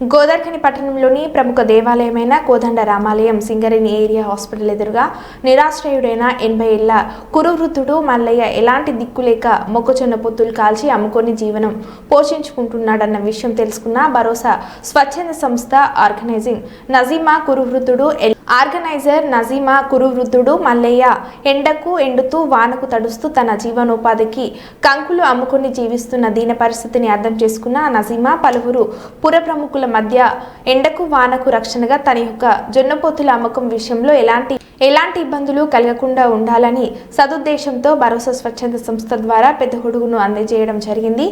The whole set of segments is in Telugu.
గోదార్ఖని పట్టణంలోని ప్రముఖ దేవాలయమైన కోదండ రామాలయం సింగరేణి ఏరియా హాస్పిటల్ ఎదురుగా నిరాశ్రయుడైన ఎనభై ఏళ్ళ కురువృద్ధుడు మల్లయ్య ఎలాంటి దిక్కులేక మొక్కజొన్న పొత్తులు కాల్చి అమ్ముకొని జీవనం పోషించుకుంటున్నాడన్న విషయం తెలుసుకున్న భరోసా స్వచ్ఛంద సంస్థ ఆర్గనైజింగ్ నజీమా కురువృద్ధుడు ఎల్- ఆర్గనైజర్ నజీమా కురువృద్ధుడు మల్లయ్య ఎండకు ఎండుతూ వానకు తడుస్తూ తన జీవనోపాధికి కంకులు అమ్ముకుని జీవిస్తున్న దీన పరిస్థితిని అర్థం చేసుకున్న నజీమా పలువురు పుర ప్రముఖుల మధ్య ఎండకు వానకు రక్షణగా తన యొక్క జొన్నపోతుల అమ్మకం విషయంలో ఎలాంటి ఎలాంటి ఇబ్బందులు కలగకుండా ఉండాలని సదుద్దేశంతో భరోసా స్వచ్ఛంద సంస్థ ద్వారా పెద్ద గొడుగును అందజేయడం జరిగింది.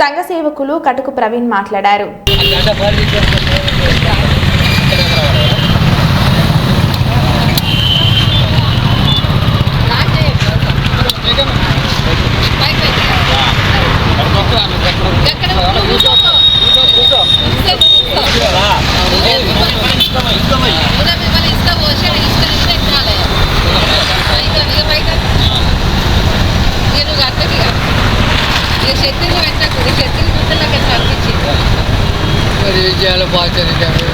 సంఘ సేవకులు కటుకు ప్రవీణ్ మాట్లాడారు. మరి విజయాలు బాగా చదివారు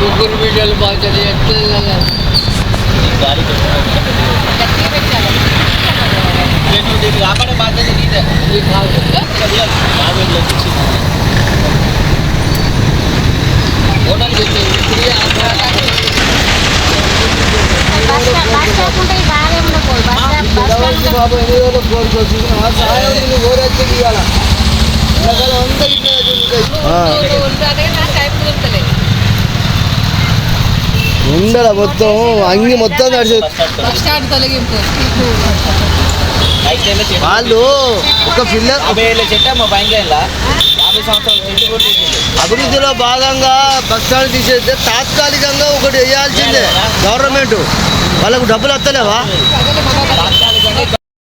ముగ్గురు బిడ్డలు బాగా చదివి ఎట్లా ఇది బాబు ఎన్ని రోజులు కోరుకోవచ్చు సాయం కోరొచ్చి అంతా ఇట్లా ఉండల మొత్తం అంగి మొత్తం నడిచే వాళ్ళు ఒక పిల్ల అభివృద్ధిలో భాగంగా బస్ స్టాండ్ తీసేస్తే తాత్కాలికంగా ఒకటి వేయాల్సిందే గవర్నమెంట్. వాళ్ళకు డబ్బులు వస్తలేవా?